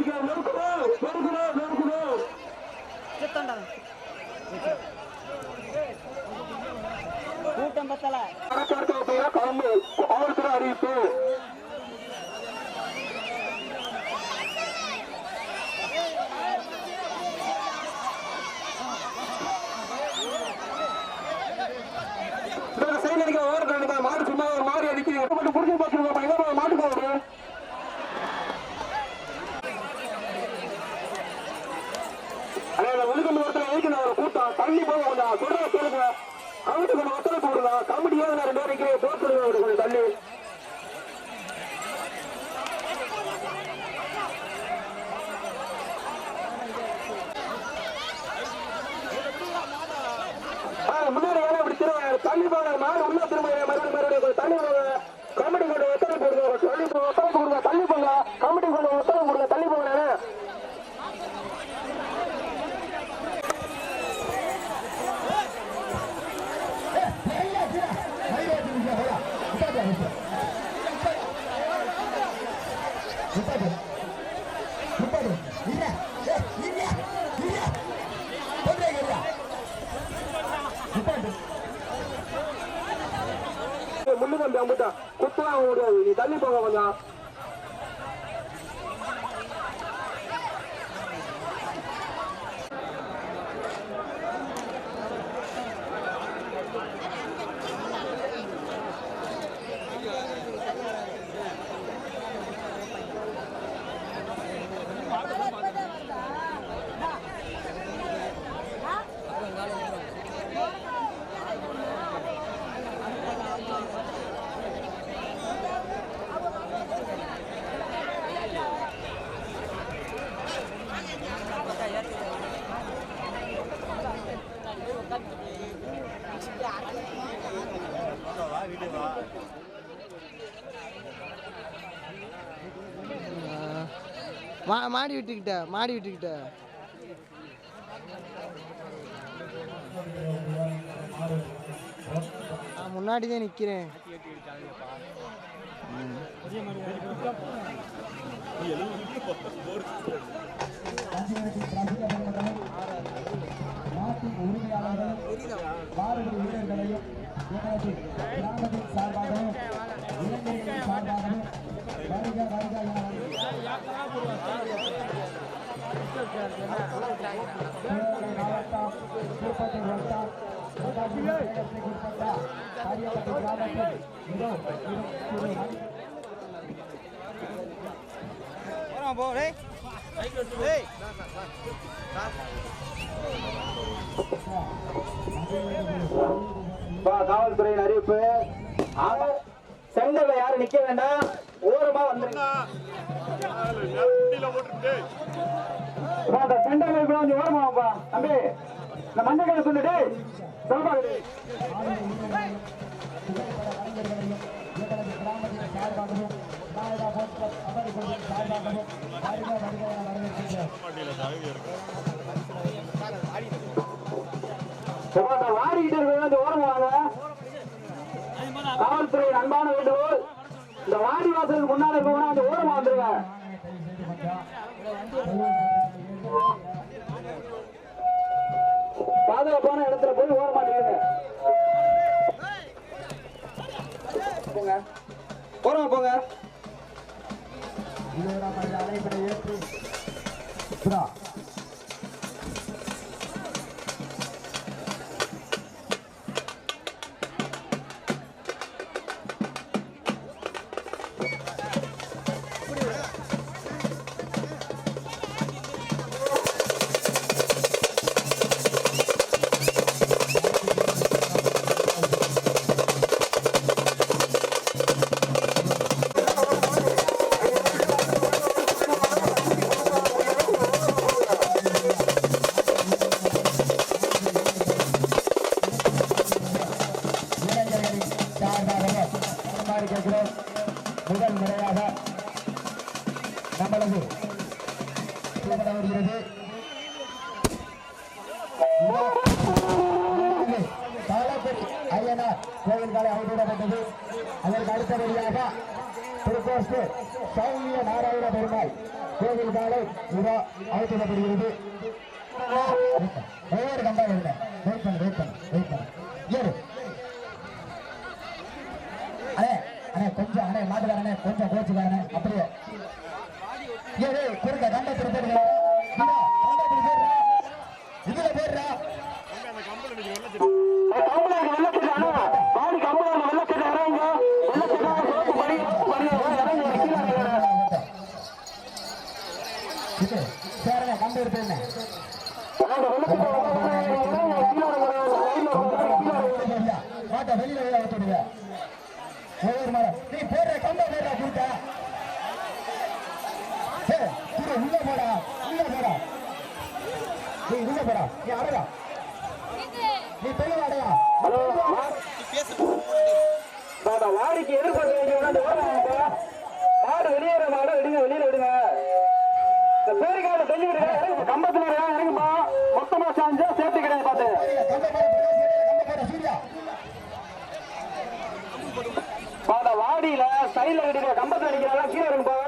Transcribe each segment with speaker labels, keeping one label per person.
Speaker 1: Miguel não முன்னாடி ஏன்னா இப்படி திரும்ப தள்ளி போங்க மாடு உள்ள திரும்ப மறுபடியும் மறுபடியும் தள்ளி போங்க கமிட்டி கொண்டு ஒத்துழைப்பு கொடுங்க தள்ளி ஒத்துழைப்பு கொடுங்க தள்ளி போங்க கமிட்டி கொண்டு முள்ளு குத்தலாம் முடியாது நீ தள்ளி போக கொஞ்சம்
Speaker 2: மா மாடி விட்டுக்கிட்ட மாடி விட்டுக்கிட்ட. நான் முன்னாடி தான் நிற்கிறேன்
Speaker 3: வீரர்களையும் சார்பாகவும் இளைஞர்களின் சார்பாகவும் மாவட்டம் திருப்பத்தூர் வட்டம் உட்பட்ட காரியப்பட்டி கிராமத்தில்
Speaker 4: போ
Speaker 1: பா, காவல்துறையின் அறிவிப்பு. செங்கல்ல யாரும் நிக்க வேண்டாம். ஓரமா வந்துருங்க அந்த செங்கல்ல இருக்கிற கொஞ்சம் ஓரமா வாப்பா. தம்பி இந்த மஞ்சள் கலர் சொல்லிட்டு சொல்பா வாடிக்கிட்டு இருக்கிறவங்க கொஞ்சம் ஓரமா வாங்க. காவல்துறையின் அன்பான வேண்டுகோள் இந்த வாடி வாசலுக்கு முன்னால இருக்கவங்க அந்த ஓரமா வந்துருங்க. பாதுகாப்பான இடத்துல போய் ஓரமா நில்லுங்க. போங்க. ஓரமா போங்க.
Speaker 3: இருவராம் ஏற்று. சிறப்பாக நம்மளது வருகிறது தாளப்படி ஐயனார் கோவில் காலை அவுட்டுவிடப்பட்டது அதற்கு அடுத்தபடியாக திருக்கோஸ்து சௌமிய நாராயண பெருமாள் கோவில் காலை அவுட்டுவிடப்படுகிறது ஒவ்வொரு கம்பா எழுத வெயிட் மாட்டுக்காரனே மாட்டுக்காரனே கொஞ்சம் கோச்சுக்காரனே அப்படியே. ஏ குறுக்க கண்ட திருப்பதிகளா இதுல போடுறா. சேரங்க கண்டு
Speaker 1: இருப்பேன்
Speaker 3: மாட்டா வெளியில வெளியில ஒத்துடுங்க ஒவ்வொரு மரம். போடா நீ அடடா. நீ பெரிய அடையா
Speaker 1: ஹலோ நான் வாடிக்கு எதிர்பார்க்க வேண்டியவன அந்த ஓட மாடு வெளியேற மாடு விடுங்க வெளியில விடுங்க. இந்த பேரிக்கால தள்ளி விடுங்க. கம்பத்துல இறங்குமா? மொத்தமா சாஞ்சா சேர்த்து கிடையாது பாத்து பாத வாடியில சைட்ல கட்டிக்கிற கம்பத்துல அடிக்கிறதா கீழே
Speaker 3: இறங்குப்பா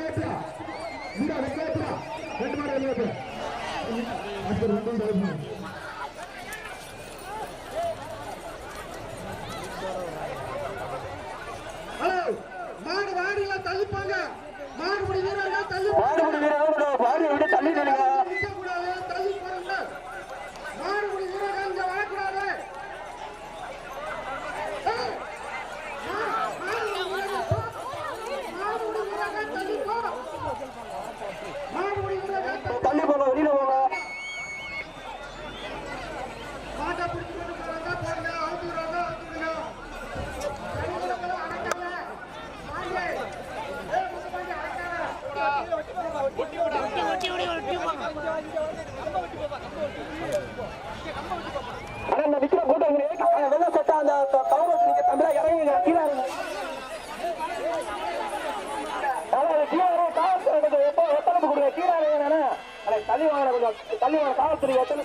Speaker 3: Alexa. தள்ளி வாங்க
Speaker 1: கொஞ்சம் தள்ளி வாங்க காவல்துறை
Speaker 3: எத்தனை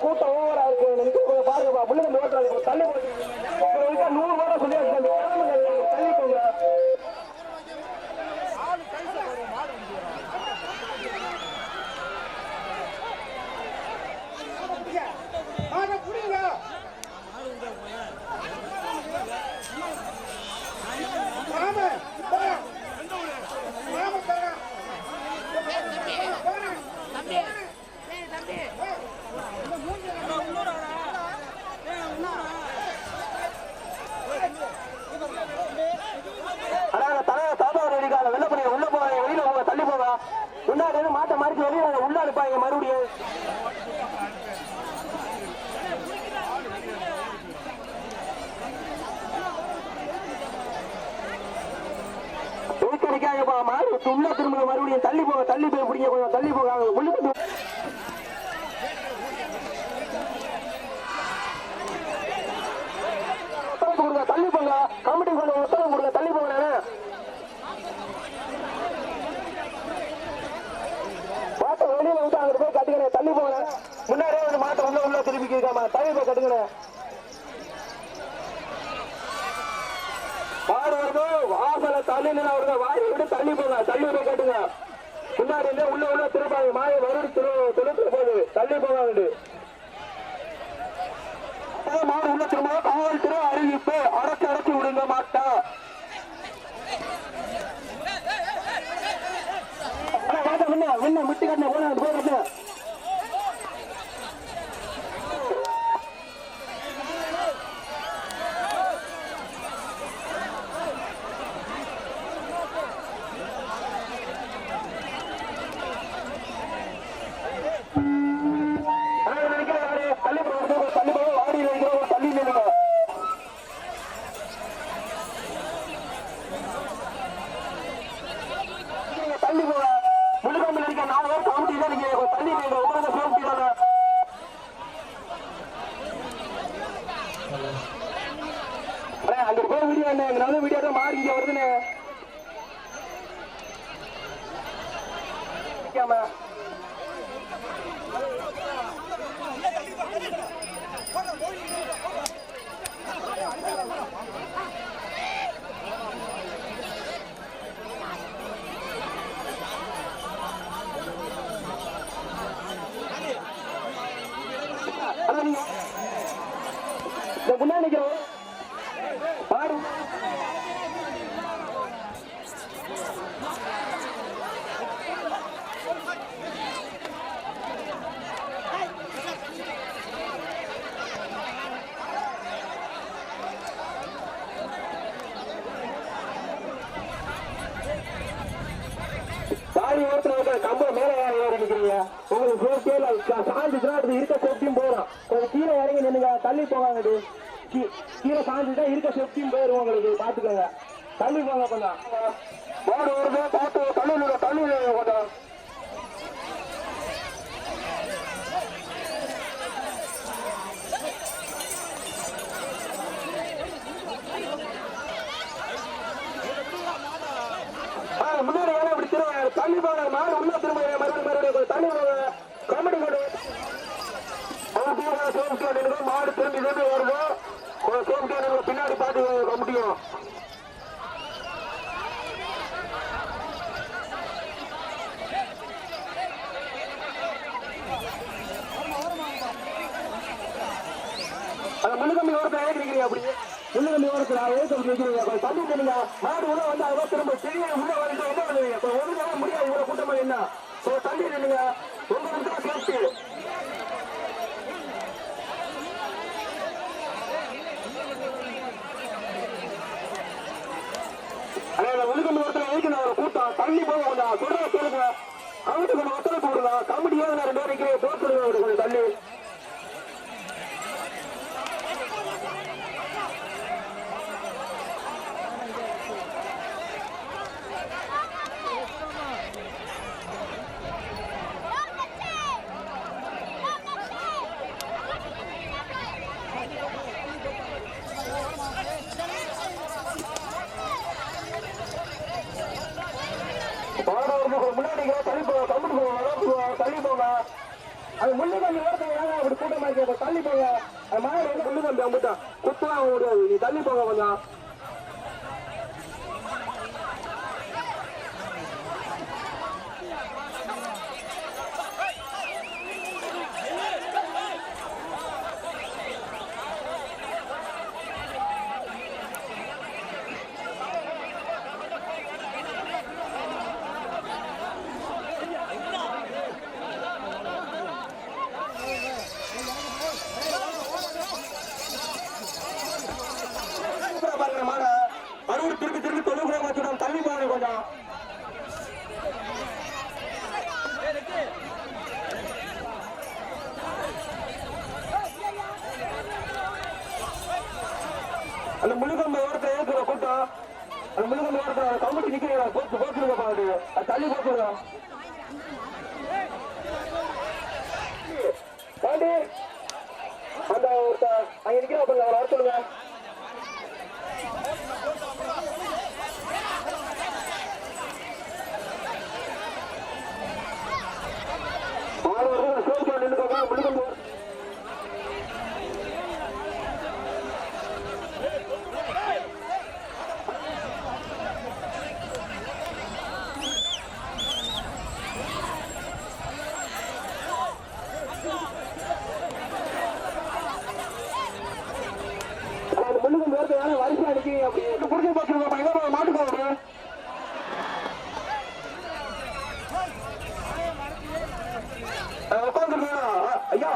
Speaker 1: 古董。சும்மா திரும்ப மறுபடியும் தள்ளி போக தள்ளி போய் பிடிங்க கொஞ்சம் தள்ளி போக உள்ளுக்கு காணுகிறோம் அப்படின்னா ஸோ தள்ளி நில்லுங்க உங்க முக்கிய சேஃப்டி ஒழுங்கு ஒருத்தர் வைக்கணும் ஒரு கூட்டம் தள்ளி போக கொஞ்சம் சொல்ற சொல்லுங்க கமிட்டி கொஞ்சம் ஒத்துழைப்பு கொடுங்க கமிட்டி ஏதாவது ரெண்டு பேருக்கு போட்டுருங்க கொஞ்சம் அது முள்ளு கம்பி ஓரத்துல அப்படி கூட்டமா இருக்கு தள்ளி போங்க. அது மாதிரி முள்ளு கம்பி அம்புட்டான் குத்தலாம் ஓடுது நீ தள்ளி போங்க கொஞ்சம். அந்த முழுக்கம்பு ஓரத்தை ஏற்கிற கூட்டம் அந்த முழுகம்பு ஓரத்தை கவுட்டி நிக்கிறீங்க போட்டு போட்டுருக்க பாரு அது. தள்ளி போட்டுருங்க. பாண்டி. அந்த ஒருத்தர் அங்க நிக்கிறா பாருங்க அவர் வர சொல்லுங்க. வரிசை புடிச்சு மாட்டுக்கோ உட்காந்துருக்கா ஐயா.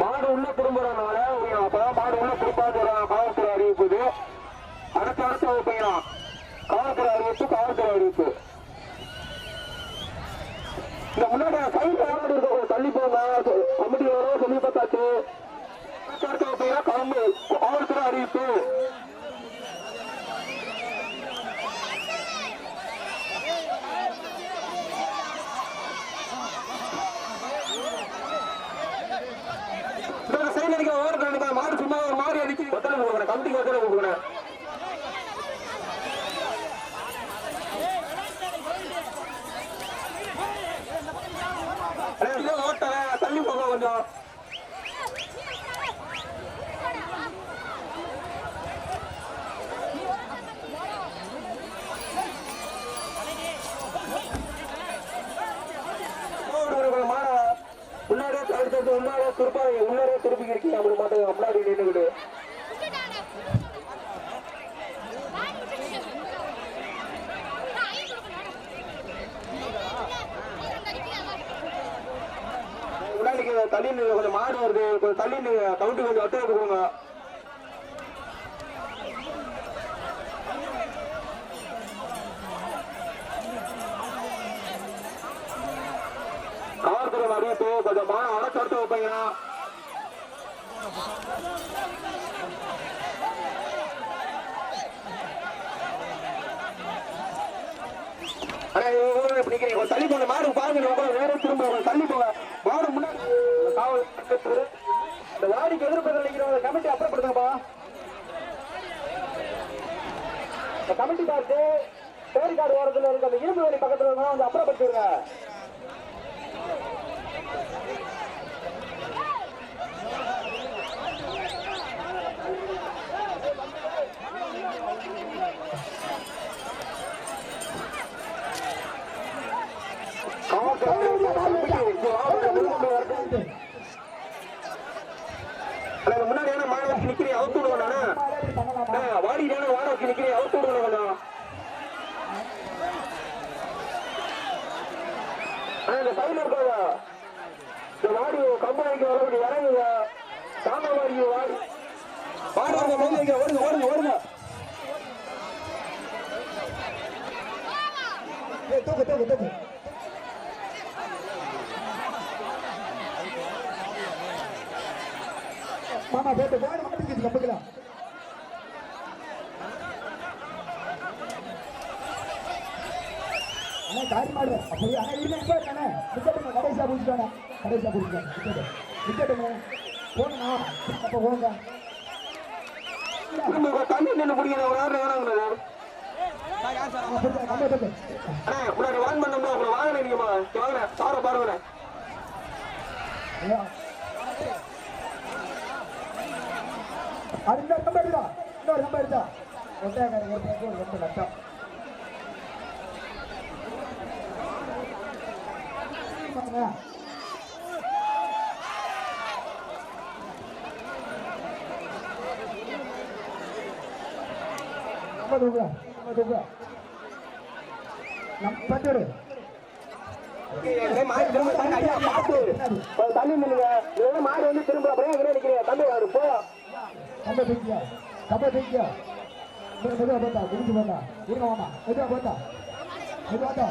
Speaker 1: மாடு உள்ள திரும்புறதுனால அப்பதான் மாடு உள்ள திரும்பாது காவல்துறை அறிவிப்பது. அடுத்த அடுத்த பையனா அரசு காவல்துறை அறிவிப்பு இந்த முன்னாடி தள்ளி போங்க கமிட்டி வரும் சொல்லி பார்த்தாச்சு. காவல்துறை அறிவிப்பு இந்த மாடு சும்மா ஒரு மாடு அடிச்சு கமிட்டிக்கு ஒத்தனை கொடுக்கணும் அண்ணே, இதோ ஓட்டல தள்ளி போங்க கொஞ்சம் மாட முன்னாடியே தடுத்து முன்னாடியே திருப்பாங்க முன்னாடியே திருப்பி இருக்கீங்க அப்படி மாட்டாங்க. முன்னாடி நின்றுக்கிட்டு தள்ளி கொஞ்சம் மாடு வருது. கொஞ்சம் தள்ளி நில்லுங்க, கொஞ்சம் ஒத்துழைப்பு கொடுங்க. கொஞ்சம் மான அடைச்சு அடுத்து அண்ணா, தள்ளி போங்க மாடு பாருங்க வேற திரும்ப தள்ளி போங்க. மாடு முன்னாடி காவல் இந்த வாடிக்கு எதிர்ப்பு நினைக்கிறவங்க கமிட்டி அப்புறப்படுத்துங்கப்பா. இந்த கமிட்டி பார்த்து பேரிக்காடு ஓரத்தில் இருக்க அந்த இரும்பு வழி பக்கத்துல அப்புறப்படுத்திடுங்க முன்னாடியான மாடு வச்சு நிக்கிறீங்க அவுத்து விடுங்க நானு வாடியான வாட வச்சு நிக்கிறீங்க அவுத்து விடுங்க கொஞ்சம் அண்ணா, இந்த சைடுல இருக்காங்க இந்த வாடி கம்பெனிக்கு வரக்கூடிய இறங்குங்க தாங்க வாடி வாடி வாடி வாங்க மொழி வைங்க ஓடுங்க ஓடுங்க ஓடுங்க
Speaker 3: ஏய், தூக்கு தூக்கு தூக்கு மாமா போட்டு போய் மாட்டிக்கிச்சு கம்பக்கலாம் அண்ணா காரி மாடு அப்படியே அண்ணா இருங்க இங்கே இருக்கானே விக்கெட்டுங்க கடைசியாக பிடிச்சிட்டானே கடைசியாக பிடிச்சிட்டாங்க விக்கெட்டு விக்கெட்டுங்க போங்கண்ணா அப்போ போங்க.
Speaker 1: தண்ணி நின்று பிடிக்கிற ஒரு நேரம் வேணாங்க
Speaker 3: ஆ, பிடிச்சா கம்பை தூக்கு
Speaker 1: அண்ணா முன்னாடி வான் பண்ணோம்னா வாங்க சாரை பாருங்க
Speaker 3: அது இன்னொரு கம்பை எடுத்தா இன்னொரு கம்பை எடுத்தா ஒட்டையாக்காரங்க ஒருத்தருக்கு ஒரு ரொம்ப நட்டம் பாருங்க. தூக்குறா தூக்குறா. நம்ம
Speaker 1: மாடு மாடு வந்து திரும்ப அப்படியே எங்கே தம்பி அவரு போ.
Speaker 3: கம்ப தூக்கியா கம்ப தூக்கியா மெதுவாக பார்த்தா முடிஞ்சு பார்த்தா இருங்க வாமா மெதுவாக பார்த்தா மெதுவாக பார்த்தா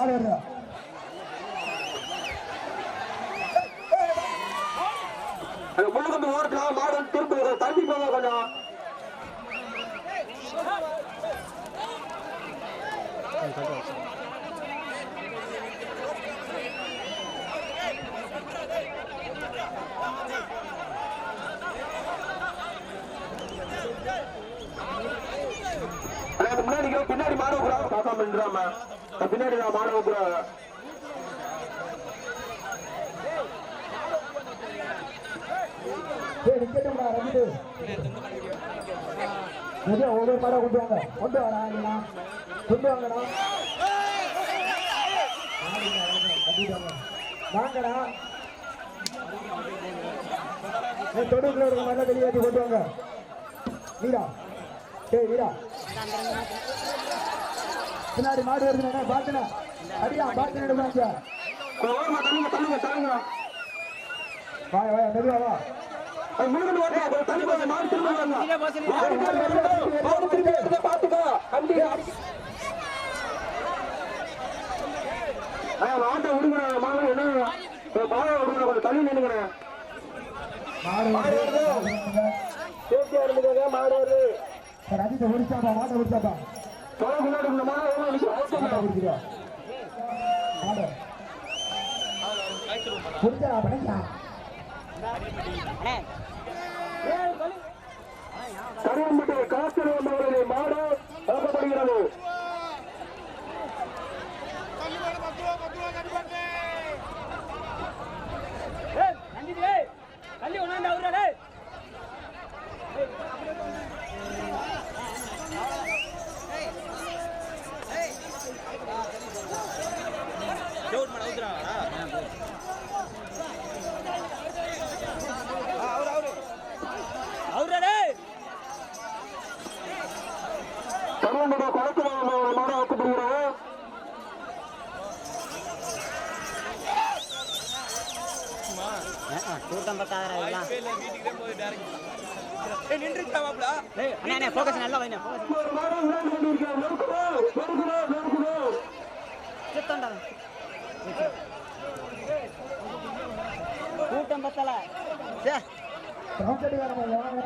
Speaker 3: ஆடுறா
Speaker 1: அந்த முள்ளுக்கம்பி ஓரத்தில் மாடு திரும்ப தள்ளி போக கொஞ்சம். Thank you. பின்னாடி மாடு வைக்கிறாங்க நின்றாம பின்னாடி நான் மாடு வைக்கிறாங்க
Speaker 3: ஏய் நிக்கட்டும்டா கொண்டு வாங்க. கொண்டு வாடா கொண்டு வாங்கடா. வாங்கடா. தொடுக்குள்ள வெளியேற்றி கொண்டு வாங்க. வீரா சரி வீரா பின்னாடி மாடு வருதுண்ணே பாத்துன அடியா பாத்து எடுப்பாங்க
Speaker 1: ஓரமா தள்ளுங்க தள்ளுங்க தள்ளுங்க.
Speaker 3: வா வா மெதுவா வா.
Speaker 1: அது முழுக்க ஓட்டா தள்ளி போங்க மாடு திரும்ப
Speaker 4: சொல்லி
Speaker 1: மாடு திரும்பி வருது. மாடு திரும்பி வருது, பாத்துக்கோ. கண்டி மாட்டை விடுங்க மாடு என்ன? மாடு விடுங்க கொஞ்சம் தள்ளி நின்னுங்க
Speaker 3: மாடு
Speaker 1: மாடு
Speaker 3: வருது.
Speaker 1: வருது. சேஃப்டியா இருந்துக்கங்க மாடு வருது.
Speaker 3: சார் அஜித் முடிச்சாப்பா மாட்டை முடிச்சாப்பா முடிச்சா பண்ணிக்கா
Speaker 1: கருவம்பட்டு அவர்களின் மாடு வழங்கப்படுகிறது
Speaker 4: தள்ளி ஒண்ணாண்டா அவரா டேய் டவுட் பண்ண ஊத்துறாங்கடா அவரு அவரு அவரா டேய்
Speaker 1: கருவம்பட்டு காசரம் அவர்களின் மாடு வழங்கப்படுகிறது
Speaker 4: கூட்டம் பத்தாதரா இதெல்லாம் டேய் அண்ணே அண்ணே ஃபோக்கஸ் நல்லா வைங்க சுத்தம்டா கூட்டம் பத்தல சே.
Speaker 3: ட்ரம் செட்டுக்காரன் வாங்க.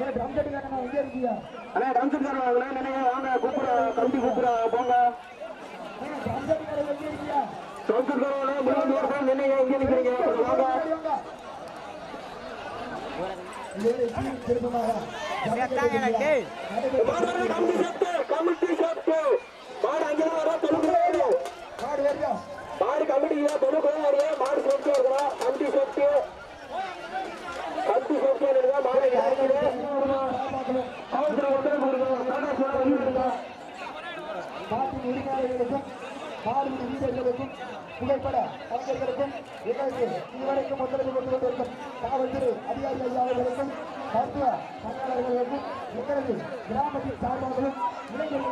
Speaker 3: ஏ ட்ரம் செட்டுக்காரன் எங்க இருக்கீங்க?
Speaker 1: அண்ணா டான்சர் வாங்க நினைங்க வாங்க கூப்பிட கம்பி கூப்பிட போங்க.
Speaker 3: ட்ரம் செட்டுக்காரன் எங்க இருக்கீங்க?
Speaker 1: டான்சர் காரவங்க முன்னாடி வரணும் நினைங்க எங்க நிக்கிறீங்க கொஞ்சம் வாங்க.
Speaker 4: டேய்
Speaker 1: மாடு கமிட்டி செட்டு மாடு அங்கெல்லாம் வர கமிட்டி செட்டு கமிட்டி செட்டு இருக்கா மாடு
Speaker 3: புகைப்பட கலைஞர்களுக்கும் இதுவரைக்கும் ஒத்துழைப்பு காவல்துறை அதிகாரி ஐயா அவர்களுக்கும் மருத்துவ பணியாளர்களுக்கும் எங்களது கிராமத்தின் சார்பாகவும்
Speaker 1: இளைஞர்கள்